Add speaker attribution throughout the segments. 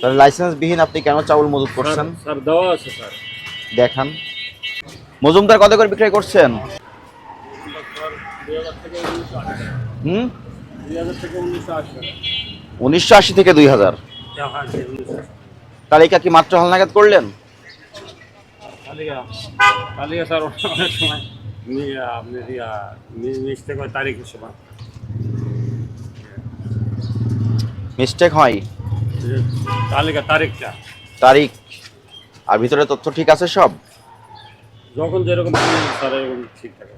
Speaker 1: তাহলে লাইসেন্স বিহীন আপনি কেন চাউল মজুত করছেন?
Speaker 2: স্যার দেওয়া আছে স্যার।
Speaker 1: দেখান। মজুমদার কত করে বিক্রয় করছেন? হুম?
Speaker 2: থেকে উনিশশো আশি
Speaker 1: থেকে দুই হাজার। তালিকা কি মাত্র হালনাগাদ করলেন?
Speaker 2: মিস্টেক হয়। তালিকা তারিখটা?
Speaker 1: তারিখ। আর ভিতরে তথ্য ঠিক আছে সব?
Speaker 2: যখন যেরকম স্যার এরকম ঠিক থাকে।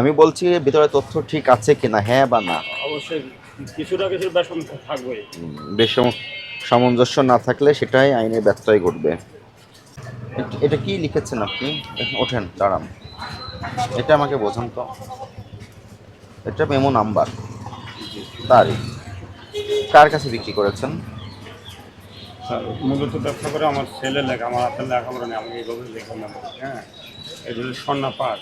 Speaker 1: আমি বলছি ভিতরে তথ্য ঠিক আছে কিনা হ্যাঁ বা না?
Speaker 2: অবশ্যই কিছুটা কিছু থাকবেই।
Speaker 1: সামঞ্জস্য না থাকলে সেটাই আইনে ব্যত্যয় ঘটবে। এটা কি লিখেছেন আপনি? ওঠেন দাঁড়ান। এটা আমাকে বোঝান তো। এটা মেমো নাম্বার। তারিখ। কার কাছে বিক্রি করেছেন?
Speaker 2: মূলত ব্যবসা করে আমার ছেলে লেখা আমার হাতের লেখাপড়া নেই আমি এইভাবে লেখা নেব হ্যাঁ? এগুলো স্বর্ণা পাস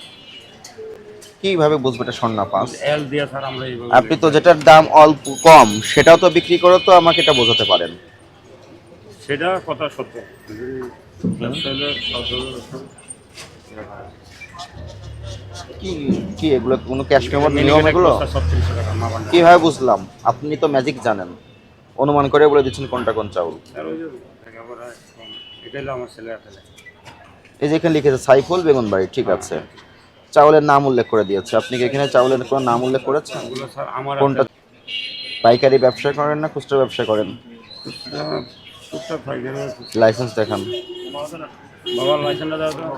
Speaker 1: কীভাবে বুঝব এটা স্বর্ণা পাস
Speaker 2: এল দিয়ে স্যার আমরা এইভাবে
Speaker 1: আপনি তো যেটার দাম অল্প কম সেটাও তো বিক্রি করে তো আমাকে এটা বোঝাতে পারেন।
Speaker 2: সেটা কথা সত্য। যদি ব্যবসা হলে
Speaker 1: কি কি এগুলো কোনো ক্যাশ পেমেন্ট নিয়ম এগুলো? কীভাবে বুঝলাম? আপনি তো ম্যাজিক জানেন। অনুমান করে বলে দিচ্ছেন কোনটা কোন চাউল। এই যে এখানে লিখেছে সাইফুল বেগুনবাড়ি ঠিক আছে। চাউলের নাম উল্লেখ করে দিয়েছে। আপনি কি এখানে চাউলের কোনো নাম উল্লেখ করেছেন? কোনটা? পাইকারি ব্যবসা করেন না খুচরা ব্যবসা করেন? লাইসেন্স দেখান।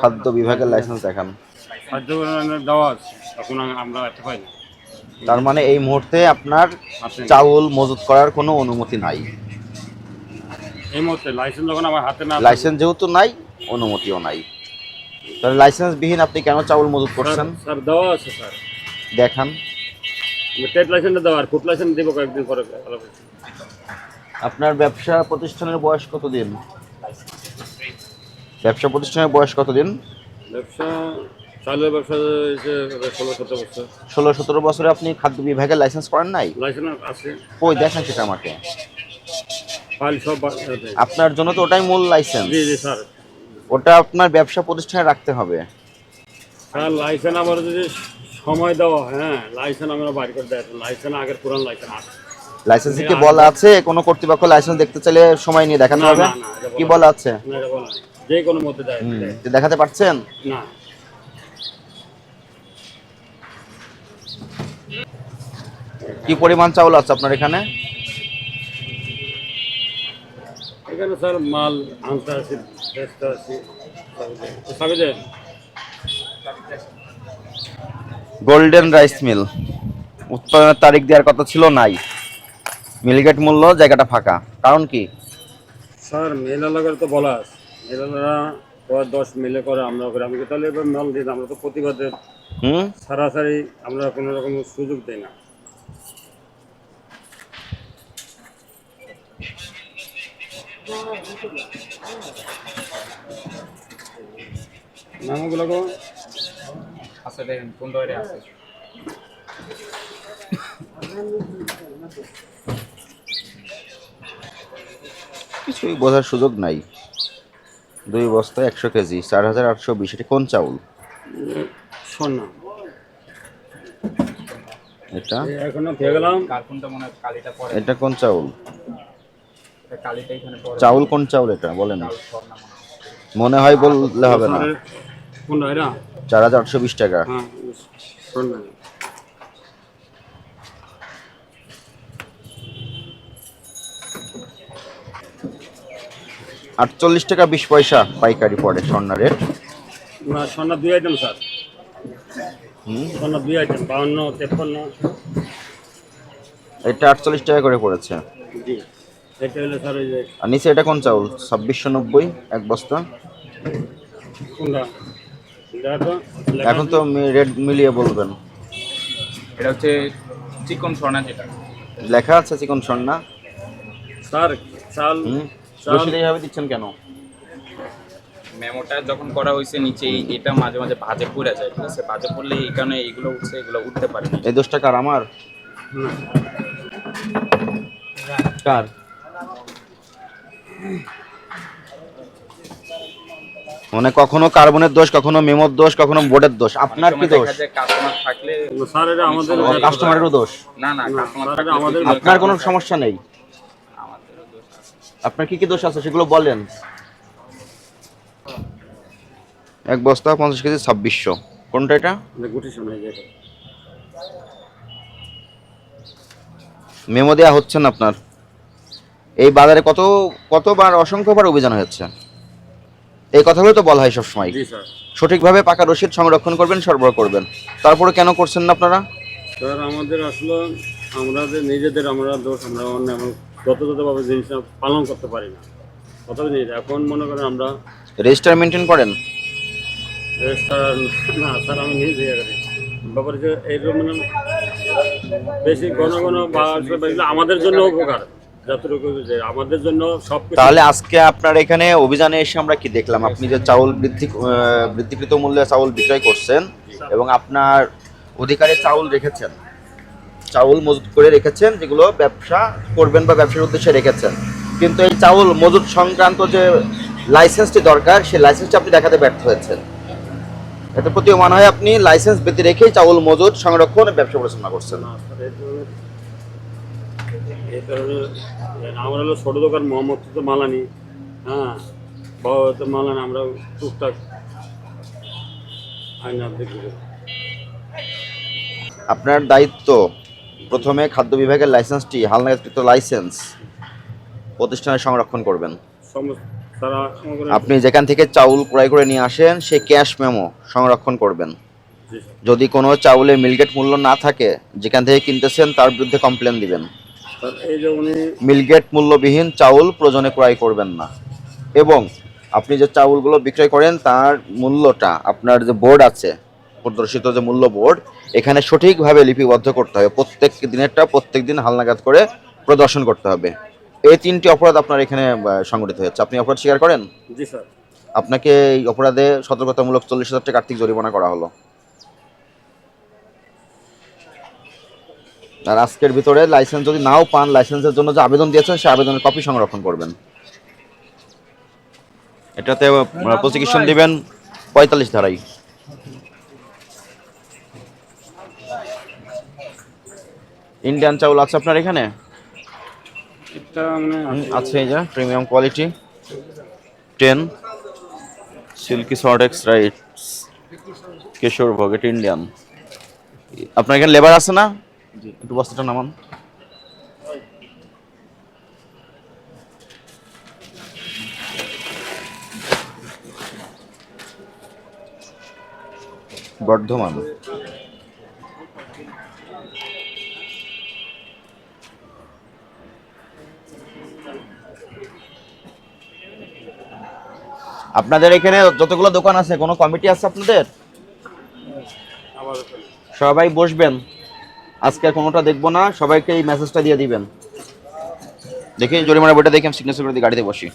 Speaker 1: খাদ্য বিভাগের লাইসেন্স দেখান।
Speaker 2: খাদ্য দেওয়া আছে আমরা পাই
Speaker 1: তার মানে এই মুহূর্তে আপনার চাউল মজুত করার কোনো অনুমতি নাই।
Speaker 2: এই মুহূর্তে লাইসেন্স যখন আমার হাতে না
Speaker 1: লাইসেন্স যেহেতু নাই অনুমতিও নাই। তাহলে লাইসেন্স বিহীন আপনি কেন চাউল মজুত করছেন?
Speaker 2: স্যার স্যার দেওয়া আছে স্যার।
Speaker 1: দেখান।
Speaker 2: ট্রেড লাইসেন্সটা দেওয়া আর ফুড লাইসেন্স দিব কয়েকদিন পরে।
Speaker 1: আপনার ব্যবসা প্রতিষ্ঠানের বয়স কতদিন? ব্যবসা প্রতিষ্ঠানের বয়স কতদিন?
Speaker 2: ব্যবসা চালের ব্যবসা ষোলো সতেরো বছর।
Speaker 1: ষোলো সতেরো বছরে আপনি খাদ্য বিভাগের লাইসেন্স করেন নাই?
Speaker 2: লাইসেন্স আছে।
Speaker 1: কই দেখেন সেটা আমাকে। আপনার জন্য তো ওটাই মূল লাইসেন্স
Speaker 2: জি জি স্যার।
Speaker 1: ওটা আপনার ব্যবসা প্রতিষ্ঠানে রাখতে হবে।
Speaker 2: স্যার লাইসেন্স আমার যদি সময় দেওয়া হ্যাঁ লাইসেন্স আমরা বাইর করে দেয়। লাইসেন্স আগের পুরান লাইসেন্স আছে।
Speaker 1: লাইসেন্সে কি বলা আছে? কোনো কর্তৃপক্ষ লাইসেন্স দেখতে চাইলে সময় নিয়ে দেখাতে
Speaker 2: না,
Speaker 1: হবে? কি
Speaker 2: বলা
Speaker 1: আছে।
Speaker 2: যে কোনো মধ্যে দেয়।
Speaker 1: হুম,
Speaker 2: দেয়।
Speaker 1: তো দেখাতে পারছেন?
Speaker 2: না।
Speaker 1: কি পরিমাণ চাউল আছে আপনার এখানে?
Speaker 2: এখানে স্যার মাল আনতে আছে বেচতে আছে
Speaker 1: গোল্ডেন রাইস মিল উৎপাদনের তারিখ দেওয়ার কথা ছিল নাই। মিলগেট মূল্য জায়গাটা ফাঁকা। কারণ কি?
Speaker 2: স্যার মেলালাগার তো বলা আছে। মেলালারা দশ মিলে করে আমরা করে। আমি তাহলে এবার মাল দিই আমরা তো প্রতিবাদের
Speaker 1: হুম?
Speaker 2: সারাসারি আমরা কোনো রকম সুযোগ দেই না। নামগুলো গো
Speaker 3: আছে দেখেন কোন দরে আছে।
Speaker 1: কিছুই বোঝার সুযোগ নাই। দুই বস্তা একশো কেজি চার হাজার আটশো বিশ এটা কোন চাউল?
Speaker 2: সোনা।
Speaker 1: এটা?
Speaker 2: এখনও পেয়ে গেলাম।
Speaker 3: কার কোনটা কালিটা পরে?
Speaker 1: এটা কোন চাউল
Speaker 3: এটা কালিটা এখানে পরে
Speaker 1: চাউল কোন চাউল এটা? বলেন।
Speaker 3: স্বর্ণা মনে হয়।
Speaker 1: বললে হবে না। চার হাজার আটশো বিশ টাকা।
Speaker 2: হ্যাঁ
Speaker 1: আটচল্লিশ টাকা বিশ পয়সা পাইকারি পড়ে স্বর্ণা রেট।
Speaker 2: না সোনা দুই আইটেম স্যার।
Speaker 1: হুম?
Speaker 2: সোনা দুই আইটেম বাউন্ন তেপ্পান্ন।
Speaker 1: এটা আটচল্লিশ টাকা করে পড়েছে।
Speaker 2: জি। এটা হলো স্যার ওই যে
Speaker 1: আর নিচে এটা কোন চাউল? ছাব্বিশশো নব্বই এক বস্তা। এখন তো রেট মিলিয়ে বলবেন।
Speaker 3: এটা হচ্ছে চিকন স্বর্ণা যেটা।
Speaker 1: লেখা আছে চিকন স্বর্ণা।
Speaker 2: স্যার চাল
Speaker 1: রসিদ এইভাবে দিচ্ছেন কেন?
Speaker 3: মেমোটা যখন করা হয়েছে নিচে এই- এটা মাঝে মাঝে ভাজে পড়ে যায় ঠিক আছে? ভাজে পড়লে এই কারণে এগুলো উঠছে এগুলো উঠতে পারে না।
Speaker 1: এই দোষটা কার? আমার? কার? মানে কখনো কার্বনের দোষ কখনো মেমোর দোষ কখনো বোর্ডের দোষ। আপনার কি দোষ? কাস্টমারেরও দোষ। আপনার কোনো সমস্যা নেই?
Speaker 3: আমাদেরও দোষ আছে।
Speaker 1: আপনার কি কি দোষ আছে সেগুলো বলেন। এক বস্তা পঞ্চাশ কেজি ছাব্বিশশো। কোনটা এটা?
Speaker 2: গুটি শোনাই যায়
Speaker 1: মেমো দেওয়া হচ্ছে না আপনার। এই বাজারে কত কতবার অসংখ্যবার অভিযান হয়েছে? এই কথাগুলো তো বলা হয় সবসময়। সঠিকভাবে পাকা রসিদ সংরক্ষণ করবেন সরবরাহ করবেন। তারপরে কেন করছেন না আপনারা?
Speaker 2: স্যার আমাদের আসলে আমরা যে নিজেদের আমরা দোষ আমরা অন্য যথাযথভাবে জিনিসটা পালন করতে পারি না। কথা এখন মনে করেন আমরা
Speaker 1: রেজিস্টার মেনটেন করেন?
Speaker 2: রেজিস্টার না স্যার আমি নিজে করি ব্যাপারে যে এইরকম বেশি ঘন ঘন বা আমাদের জন্য উপকার। যতটুকু আমাদের জন্য সব
Speaker 1: তাহলে আজকে আপনার এখানে অভিযানে এসে আমরা কি দেখলাম? আপনি যে চাউল বৃদ্ধি বৃদ্ধিকৃত মূল্যে চাউল বিক্রয় করছেন এবং আপনার অধিকারে চাউল রেখেছেন। চাউল মজুত করে রেখেছেন যেগুলো ব্যবসা করবেন বা ব্যবসার উদ্দেশ্যে রেখেছেন। কিন্তু এই চাউল মজুত সংক্রান্ত যে লাইসেন্সটি দরকার সেই লাইসেন্সটি আপনি দেখাতে ব্যর্থ হয়েছেন। এতে প্রতীয়মান হয় আপনি লাইসেন্স বেঁধে রেখেই চাউল মজুত সংরক্ষণ ব্যবসা পরিচালনা করছেন।
Speaker 2: এই ধরনের- আমরা হলো ছোট দোকান মোহাম্মদ তো মালানি। হ্যাঁ বাবা তো মালানি আমরা টুকটাক দেখি
Speaker 1: আপনার দায়িত্ব প্রথমে খাদ্য বিভাগের লাইসেন্সটি হালনাগাদকৃত লাইসেন্স প্রতিষ্ঠানে সংরক্ষণ করবেন। আপনি যেখান থেকে চাউল ক্রয় করে নিয়ে আসেন সে ক্যাশ মেমো সংরক্ষণ করবেন। যদি কোনো চাউলে মিলগেট মূল্য না থাকে যেখান থেকে কিনতেছেন তার বিরুদ্ধে কমপ্লেন দিবেন। মিলগেট মূল্যবিহীন চাউল প্রয়োজনে ক্রয় করবেন না। এবং আপনি যে চাউলগুলো বিক্রয় করেন তার মূল্যটা আপনার যে বোর্ড আছে প্রদর্শিত যে মূল্য বোর্ড এখানে সঠিকভাবে লিপিবদ্ধ করতে হবে। প্রত্যেক দিনেরটা প্রত্যেক দিন হালনাগাদ করে প্রদর্শন করতে হবে। এই তিনটি অপরাধ আপনার এখানে সংগঠিত হয়েছে। আপনি অপরাধ স্বীকার করেন?
Speaker 2: জি স্যার।
Speaker 1: আপনাকে এই অপরাধে সতর্কতামূলক চল্লিশ হাজার টাকা আর্থিক জরিমানা করা হলো। আর আজকের ভিতরে লাইসেন্স যদি নাও পান লাইসেন্সের জন্য যে আবেদন দিয়েছেন সেই আবেদনের কপি সংরক্ষণ করবেন। এটাতে প্রসিকিউশন দিবেন পঁয়তাল্লিশ ধারাই ইন্ডিয়ান চাউল আছে আপনার এখানে? আছে। এই যে premium quality ten silky sortex rice Keshar Bhog Indian আপনার এখানে লেবার আছে না? একটু বস্তাটা নামান। বর্ধমান। আপনাদের এখানে যতগুলো দোকান আছে কোনো কমিটি আছে আপনাদের? সবাই বসবেন। আজকে আর কোনোটা দেখব না, সবাইকে এই মেসেজটা দিয়ে দিবেন। দেখি, জরিমানা বইটা দেখি, আমি সিগনেচার করে দিই গাড়িতে বসি।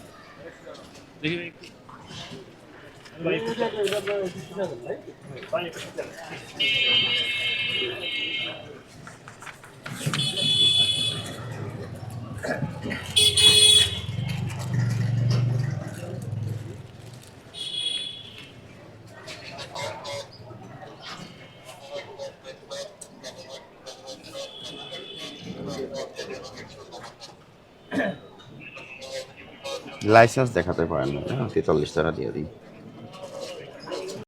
Speaker 1: লাইসেন্স দেখাতে পারেন না তেতাল্লিশ টাকা দিয়ে দিই